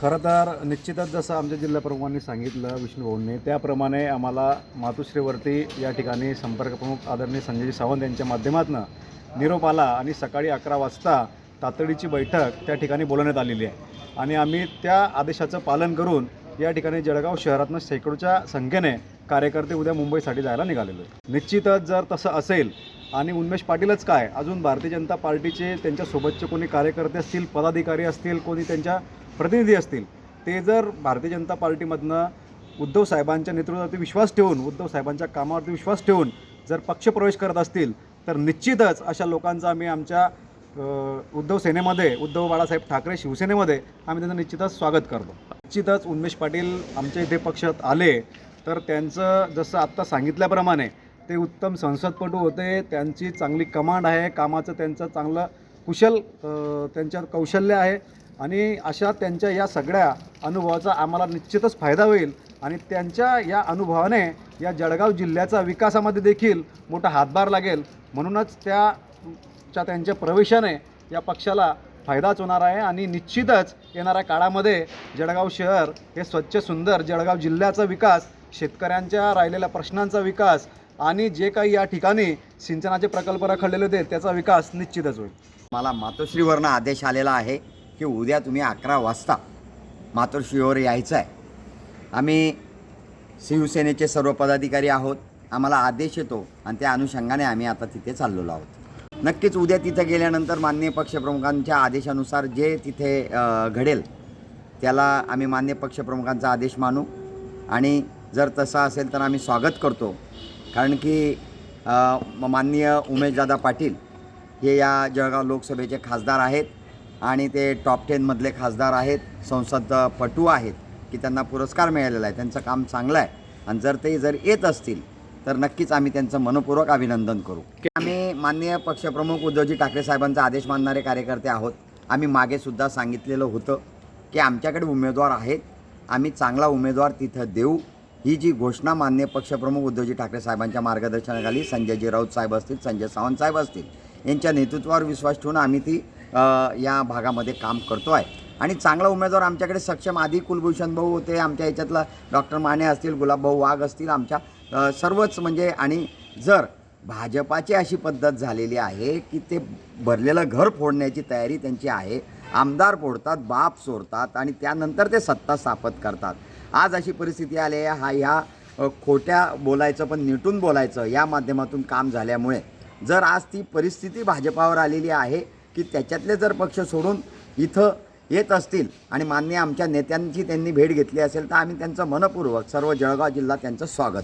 खरं तर निश्चितच जसं आमच्या जिल्हाप्रमुखांनी सांगितलं विष्णूभाऊंनी त्याप्रमाणे आम्हाला मातुश्रीवरती या ठिकाणी संपर्क प्रमुख आदरणीय संजय सावंत यांच्या माध्यमातून निरोप आला आणि सकाळी अकरा वाजता तातडीची बैठक त्या ठिकाणी बोलवण्यात आलेली आहे. आणि आम्ही त्या आदेशाचं पालन करून या ठिकाणी जळगाव शहरातनं शेकडोच्या संख्येने कार्यकर्ते उद्या मुंबईसाठी जायला निघालेलो निश्चितच जर तसं असेल आणि उन्मेष पाटीलच काय? अजून भारतीय जनता पार्टीचे त्यांच्यासोबतचे कोणी कार्यकर्ते असतील पदाधिकारी असतील कोणी त्यांच्या प्रतिनिधी असतील ते जर भारतीय जनता पार्टीमधनं उद्धव साहेबांच्या नेतृत्वावरती विश्वास ठेवून उद्धव साहेबांच्या कामावरती विश्वास ठेवून जर पक्षप्रवेश करत असतील तर निश्चितच अशा लोकांचा आम्ही आमच्या उद्धव सेनेमध्ये उद्धव बाळासाहेब ठाकरे शिवसेनेमध्ये आम्ही त्यांचं निश्चितच स्वागत करतो. निश्चितच उन्मेष पाटील आमच्या इथे पक्षात आले तर त्यांचं जसं आत्ता सांगितल्याप्रमाणे ते उत्तम संसदपटू होते त्यांची चांगली कमांड आहे कामाचं त्यांचं चांगलं कुशल त्यांच्यात कौशल्य आहे आणि अशा त्यांच्या या सगळ्या अनुभवाचा आम्हाला निश्चितच फायदा होईल आणि त्यांच्या या अनुभवाने या जळगाव जिल्ह्याचा विकासामध्ये देखील मोठा हातभार लागेल. म्हणूनच त्या च्या त्यांच्या प्रवेशाने या पक्षाला फायदाच होणार आहे आणि निश्चितच येणाऱ्या काळामध्ये जळगाव शहर हे स्वच्छ सुंदर जळगाव जिल्ह्याचा विकास शेतकऱ्यांच्या राहिलेल्या प्रश्नांचा विकास आणि जे काही या ठिकाणी सिंचनाचे प्रकल्प रखडलेले होते त्याचा विकास निश्चितच होईल. मला मातोश्रीवरनं आदेश आलेला आहे की उद्या तुम्ही अकरा वाजता मातोश्रीवर यायचं आहे. आम्ही शिवसेनेचे सर्व पदाधिकारी आहोत. आम्हाला आदेश येतो आणि त्या अनुषंगाने आम्ही आता तिथे चाललेलो आहोत. नक्कीच उद्या तिथं गेल्यानंतर माननीय पक्षप्रमुखांच्या आदेशानुसार जे तिथे घडेल त्याला आम्ही मान्य पक्षप्रमुखांचा आदेश मानू. आणि जर तसं असेल तर आम्ही स्वागत करतो. कारण की म- माननीय उमेशदादा पाटील हे या जळगाव लोकसभेचे खासदार आहेत आणि ते टॉप टेनमधले खासदार आहेत संसदपटू आहेत की त्यांना पुरस्कार मिळालेला आहे त्यांचं काम चांगलं आहे. आणि जर ते जर येत असतील तर नक्कीच आम्ही त्यांचं मनपूर्वक अभिनंदन करू. आम्ही माननीय पक्षप्रमुख उद्धवजी ठाकरे साहेबांचा आदेश मानणारे कार्यकर्ते आहोत. आम्ही मागेसुद्धा सांगितलेलं होतं की आमच्याकडे उमेदवार आहेत आम्ही चांगला उमेदवार तिथं देऊ. ही जी घोषणा मान्य पक्षप्रमुख उद्धवजी ठाकरे साहेबांच्या मार्गदर्शनाखाली संजयजी राऊत साहेब असतील संजय सावंत साहेब असतील यांच्या नेतृत्वावर विश्वास ठेवून आम्ही ती या भागामध्ये काम करतो आहे. आणि चांगला उमेदवार आमच्याकडे सक्षम आधी कुलभूषण भाऊ होते आमच्या याच्यातला डॉक्टर माने असतील गुलाबभाऊ वाघ असतील आमच्या सर्वच म्हणजे आणि जर भाजपाची अशी पद्धत झालेली आहे की ते भरलेलं घर फोडण्याची तयारी त्यांची आहे आमदार फोडतात बाप चोरतात आणि त्यानंतर ते सत्ता स्थापत करतात. आज अशी परिस्थिती आली आहे. हा ह्या खोट्या बोलायचं पण निटून बोलायचं या माध्यमातून काम झाल्यामुळे. जर आज ती परिस्थिती भाजपावर आलेली आहे की त्याच्यातले जर पक्ष सोडून इथं येत असतील आणि मान्य आमच्या नेत्यांची त्यांनी भेट घेतली असेल तर आम्ही त्यांचं मनपूर्वक सर्व जळगाव जिल्हा त्यांचं स्वागत